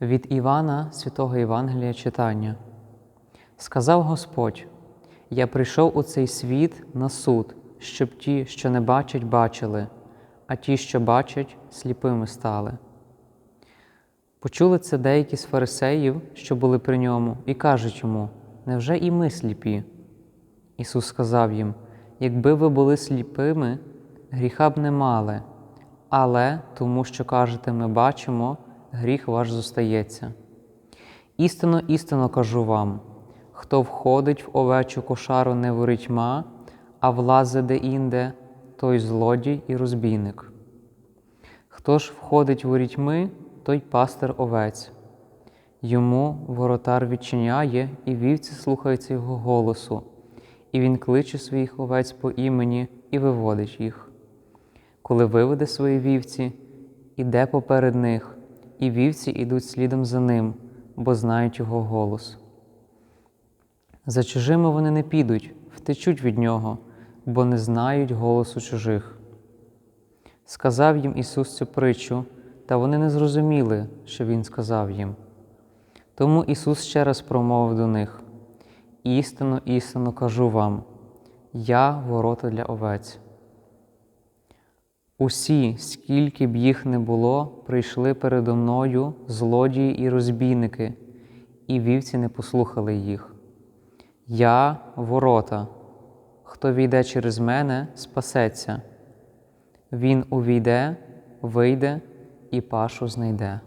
Від Івана Святого Євангелія читання. Сказав Господь: Я прийшов у цей світ на суд, щоб ті, що не бачать, бачили, а ті, що бачать, сліпими стали. Почули це деякі з фарисеїв, що були при ньому, і кажуть йому: Невже і ми сліпі? Ісус сказав їм: Якби ви були сліпими, гріха б не мали, але тому, що кажете, ми бачимо, гріх ваш зостається. Істинно, істинно кажу вам: хто входить в овечу кошару не ворітьма, а влазить де-інде, той злодій і розбійник. Хто ж входить ворітьми, той пастир овець. Йому воротар відчиняє, і вівці слухаються його голосу, і він кличе своїх овець по імені і виводить їх. Коли виведе свої вівці, іде поперед них, і вівці ідуть слідом за ним, бо знають його голос. За чужими вони не підуть, втечуть від нього, бо не знають голосу чужих. Сказав їм Ісус цю притчу, та вони не зрозуміли, що Він сказав їм. Тому Ісус ще раз промовив до них: Істинно, істинно кажу вам, я ворота для овець. Усі, скільки б їх не було, прийшли передо мною злодії і розбійники, і вівці не послухали їх. Я ворота, хто війде через мене, спасеться. Він увійде, вийде і пашу знайде.